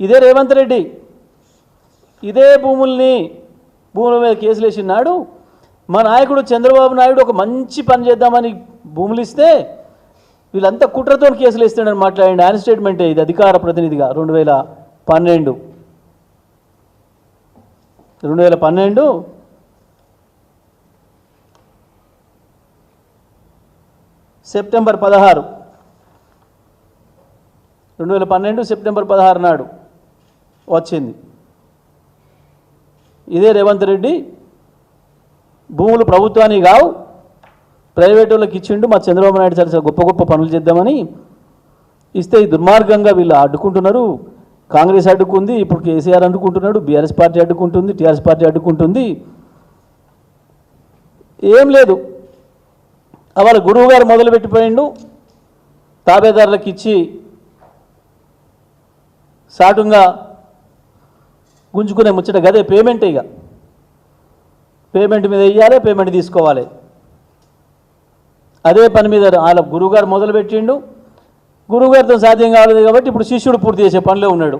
ఇదే రేవంత్ రెడ్డి. ఇదే భూముల్ని భూముల మీద కేసులు వేసినాడు. మా నాయకుడు చంద్రబాబు నాయుడు ఒక మంచి పని చేద్దామని భూములు ఇస్తే వీళ్ళంతా కుట్రతో కేసులు ఇస్తాడని మాట్లాడండి. ఆయన స్టేట్మెంటే ఇది అధికార ప్రతినిధిగా. రెండు వేల పన్నెండు. రెండు వేల పన్నెండు. సెప్టెంబర్ పదహారు. రెండు వేల పన్నెండు సెప్టెంబర్ పదహారు నాడు. వచ్చింది. ఇదే రేవంత్ రెడ్డి భూములు ప్రభుత్వానికి కావు ప్రైవేట్ వాళ్ళకి ఇచ్చిండు మా చంద్రబాబు నాయుడు సరే గొప్ప గొప్ప పనులు చేద్దామని ఇస్తే ఈ దుర్మార్గంగా వీళ్ళు అడ్డుకుంటున్నారు. కాంగ్రెస్ అడ్డుకుంది ఇప్పుడు కేసీఆర్ అడ్డుకుంటున్నాడు బీఆర్ఎస్ పార్టీ అడ్డుకుంటుంది టీఆర్ఎస్ పార్టీ అడ్డుకుంటుంది. ఏం లేదు. వాళ్ళ గురువు గారు మొదలుపెట్టిపోయిండు తాబేదారులకు ఇచ్చి సాటుగా గుంజుకునే ముచ్చట గదే పేమెంట్ ఇక పేమెంట్ మీద వెయ్యాలి పేమెంట్ తీసుకోవాలి. అదే పని మీద వాళ్ళ గురువుగారు మొదలుపెట్టిండు. గురువుగారితో సాధ్యం కాలేదు కాబట్టి ఇప్పుడు శిష్యుడు పూర్తి చేసే పనిలో ఉన్నాడు.